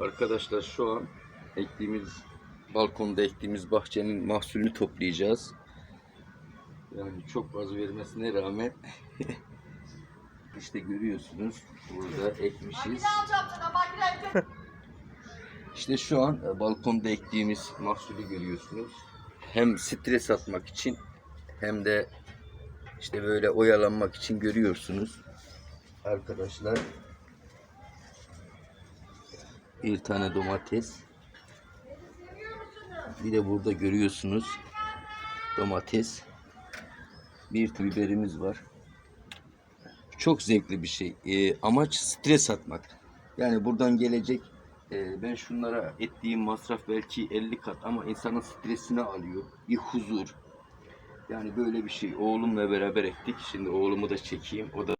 Arkadaşlar şu an ektiğimiz balkonda ektiğimiz bahçenin mahsulünü toplayacağız. Yani çok az vermesine rağmen işte görüyorsunuz burada ekmişiz. İşte şu an balkonda ektiğimiz mahsulü görüyorsunuz. Hem stres atmak için hem de işte böyle oyalanmak için görüyorsunuz. Arkadaşlar bir tane domates. Bir de burada görüyorsunuz domates. Bir biberimiz var. Çok zevkli bir şey. Ee, amaç stres atmak. Yani buradan gelecek e, ben şunlara ettiğim masraf belki 50 kat ama insanın stresini alıyor. Bir huzur. Yani böyle bir şey. Oğlumla beraber ektik. Şimdi oğlumu da çekeyim. O da